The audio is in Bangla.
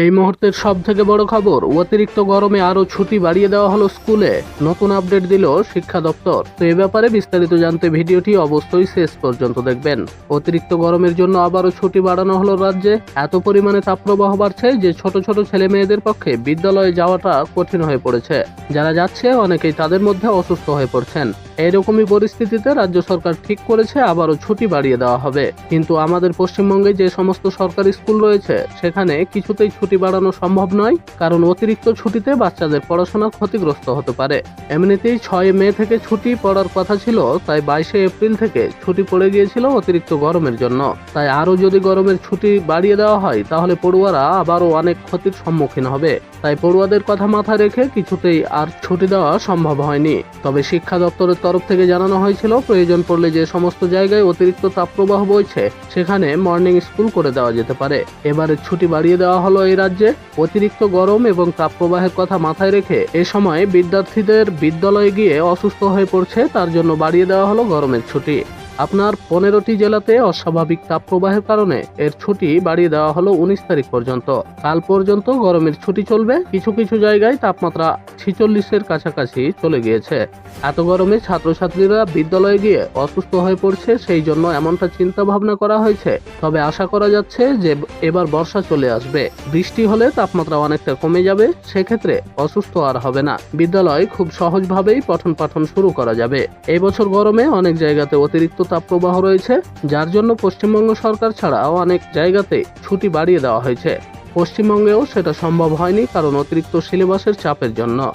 এই মুহূর্তের সব থেকে বড় খবর, অতিরিক্ত গরমে আরও ছুটি বাড়িয়ে দেওয়া হলো স্কুলে। নতুন আপডেট দিল শিক্ষা দপ্তর। তো এ ব্যাপারে বিস্তারিত জানতে ভিডিওটি অবশ্যই শেষ পর্যন্ত দেখবেন। অতিরিক্ত গরমের জন্য আবারও ছুটি বাড়ানো হলো রাজ্যে। এত পরিমাণে তাপপ্রবাহ বাড়ছে যে ছোট ছোট ছেলে মেয়েদের পক্ষে বিদ্যালয়ে যাওয়াটা কঠিন হয়ে পড়েছে। যারা যাচ্ছে, অনেকেই তাদের মধ্যে অসুস্থ হয়ে পড়ছেন। এইরকমই পরিস্থিতিতে রাজ্য সরকার ঠিক করেছে, আবারও ছুটি বাড়িয়ে দেওয়া হবে। কিন্তু আমাদের পশ্চিমবঙ্গে যে সমস্ত সরকারি স্কুল রয়েছে, সেখানে কিছুতেই ছুটি বাড়ানো সম্ভব নয়, কারণ অতিরিক্ত ছুটিতে বাচ্চাদের পড়াশোনা ক্ষতিগ্রস্ত হতে পারে। এমনিতেই ছয় মে থেকে ছুটি পড়ার কথা ছিল, তাই বাইশে এপ্রিল থেকে ছুটি পড়ে গিয়েছিল অতিরিক্ত গরমের জন্য। তাই আরও যদি গরমের ছুটি বাড়িয়ে দেওয়া হয়, তাহলে পড়ুয়ারা আবারও অনেক ক্ষতির সম্মুখীন হবে। তাই পড়ুয়াদের কথা মাথায় রেখে কিছুতেই আর ছুটি দেওয়া সম্ভব হয়নি। তবে শিক্ষা দপ্তরের তরফ থেকে জানানো হয়েছিল, প্রয়োজন পড়লে যে সমস্ত জায়গায় অতিরিক্ত তাপপ্রবাহ বইছে, সেখানে মর্নিং স্কুল করে দেওয়া যেতে পারে। এবারে ছুটি বাড়িয়ে দেওয়া হলো এই রাজ্যে। অতিরিক্ত গরম এবং তাপপ্রবাহের কথা মাথায় রেখে এ সময় বিদ্যার্থীদের বিদ্যালয়ে গিয়ে অসুস্থ হয়ে পড়ছে, তার জন্য বাড়িয়ে দেওয়া হলো গরমের ছুটি। আপনার পনেরোটি জেলাতে অস্বাভাবিক তাপপ্রবাহের কারণে এর ছুটি বাড়িয়ে দেওয়া হলো উনিশ তারিখ পর্যন্ত। কাল পর্যন্ত গরমের ছুটি চলবে, কিছু কিছু জায়গায় তাপমাত্রা ছিচল্লিশের কাছাকাছি চলে গিয়েছে। এত গরমে ছাত্রছাত্রীরা বিদ্যালয়ে গিয়ে অসুস্থ হয়ে পড়ছে, সেই জন্য এমনটা চিন্তা ভাবনা করা হয়েছে। তবে আশা করা যাচ্ছে যে এবার বর্ষা চলে আসবে। বৃষ্টি হলে তাপমাত্রা অনেকটা কমে যাবে, সেক্ষেত্রে অসুস্থ আর হবে না। বিদ্যালয় খুব সহজভাবেই পঠন পাঠন শুরু করা যাবে। এই বছর গরমে অনেক জায়গাতে অতিরিক্ত তাপপ্রবাহ রয়েছে, যার জন্য পশ্চিমবঙ্গ সরকার ছাড়াও অনেক জায়গাতে ছুটি বাড়িয়ে দেওয়া হয়েছে। পশ্চিমবঙ্গেও সেটা সম্ভব হয়নি কারণ অতিরিক্ত সিলেবাসের চাপের জন্য।